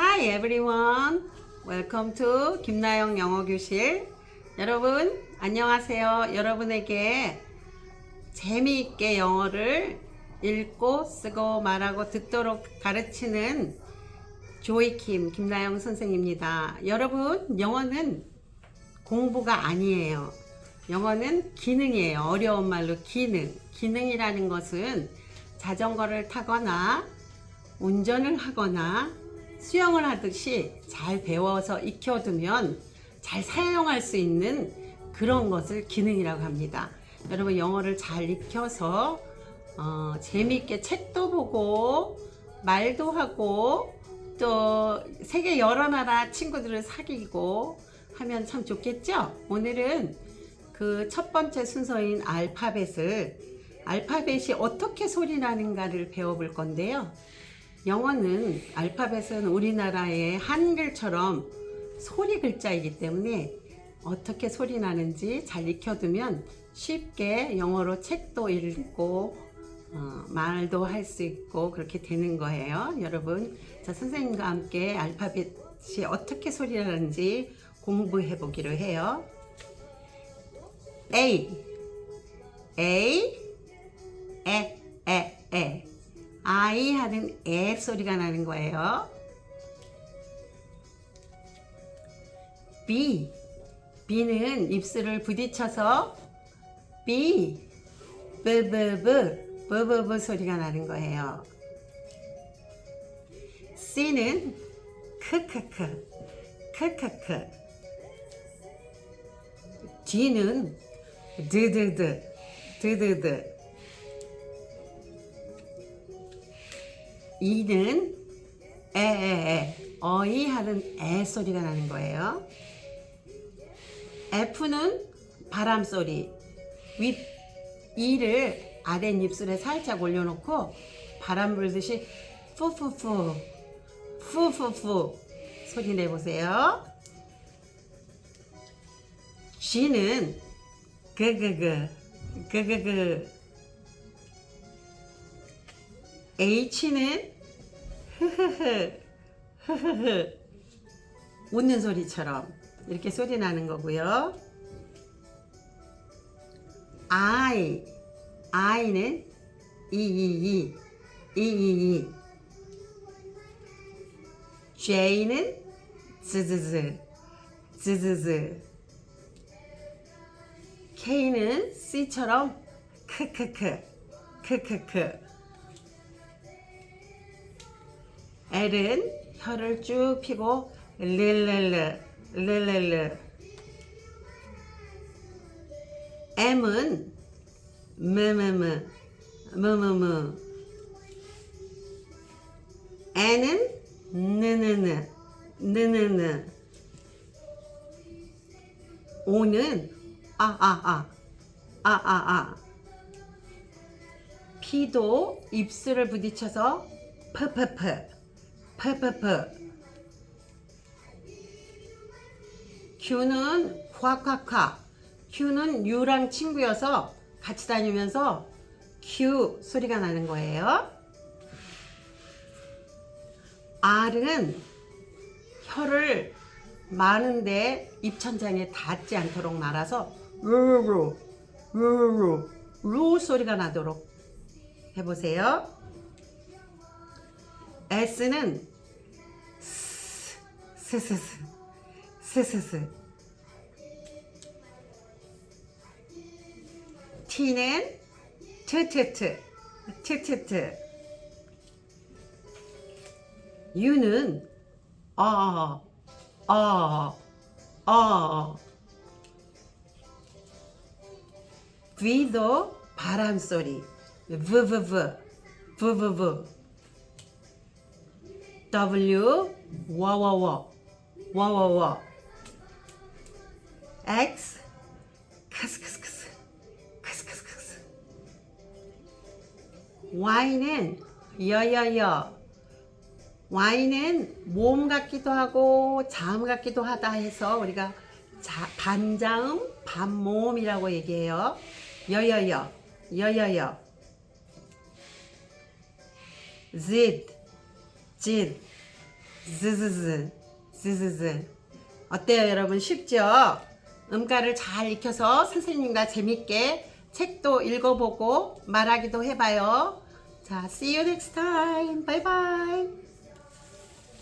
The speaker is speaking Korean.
Hi everyone. Welcome to 김나영 영어 교실. 여러분 안녕하세요. 여러분에게 재미있게 영어를 읽고 쓰고 말하고 듣도록 가르치는 조이킴 김나영 선생입니다. 여러분 영어는 공부가 아니에요. 영어는 기능이에요. 어려운 말로 기능. 기능이라는 것은 자전거를 타거나 운전을 하거나 수영을 하듯이 잘 배워서 익혀두면 잘 사용할 수 있는 그런 것을 기능이라고 합니다. 여러분 영어를 잘 익혀서 어, 재미있게 책도 보고 말도 하고 또 세계 여러 나라 친구들을 사귀고 하면 참 좋겠죠? 오늘은 그 첫 번째 순서인 알파벳을 알파벳이 어떻게 소리 나는가를 배워볼 건데요. 영어는 알파벳은 우리나라의 한글처럼 소리 글자이기 때문에 어떻게 소리 나는지 잘 익혀두면 쉽게 영어로 책도 읽고 어, 말도 할 수 있고 그렇게 되는 거예요. 여러분, 자 선생님과 함께 알파벳이 어떻게 소리 나는지 공부해 보기로 해요. A A 에, 에, 에. 아이 하는 에 소리가 나는 거예요. B. B는 입술을 부딪혀서 B. B, B 소리가 나는 거예요. C는 크크크. 크크크. D는 드드드. 드드드. 이는 에에에 어이 하는 에 소리가 나는 거예요. F는 바람 소리. 윗 이를 아랫 입술에 살짝 올려놓고 바람 불듯이 푸푸푸 푸푸푸 소리 내보세요. G는 그그그 그그그 H는 웃는 소리처럼 이렇게 소리 나는 거고요. I I는 이이이 이이이 J는 즈즈즈 즈즈즈 K는 C처럼 크크크 크크크 L은 혀를 쭉 펴고 르르르 르르르 M은 무무무 무무무. N은 느느느 느느느. O는 아아아. 아아아. P도 입술을 부딪혀서 푸푸푸 페페페 큐는 콰카카 큐는 유랑 친구여서 같이 다니면서 큐 소리가 나는 거예요. R은 혀를 많은데 입천장에 닿지 않도록 말아서 루루루 루루 소리가 나도록 해보세요. S는 스스스 스스스 T는 트트트 트트트 U는 아, 아, 아. V도 바람 소리. 브브브, 브브브. W, 와와와, 와와와. X, 크스크스크스, 크스크스크스. Y는 여여여. Y는 몸 같기도 하고 자음 같기도 하다 해서 우리가 자, 반자음 반모음이라고 얘기해요. 여여여 여여여 Z Z 스스스 스스스 어때요 여러분 쉽죠? 음가를 잘 익혀서 선생님과 재밌게 책도 읽어보고 말하기도 해봐요. 자, see you next time. Bye bye.